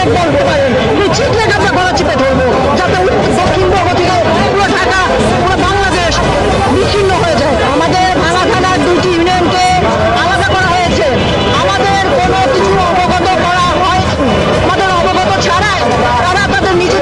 অনেক বলতে পারেন ঠিক রেখে আমরা গলা চিপে ধরবো। যাতে দক্ষিণবঙ্গ থেকে পুরো ঢাকা, পুরো বাংলাদেশ বিচ্ছিন্ন হয়ে যায়। আমাদের ভাঙা থাকার দুটি ইউনিয়নকে আলাদা করা হয়েছে। আমাদের কোনো কিছু অবগত করা হয় আমাদের অবগত ছাড়াই তারা তাদের নিজের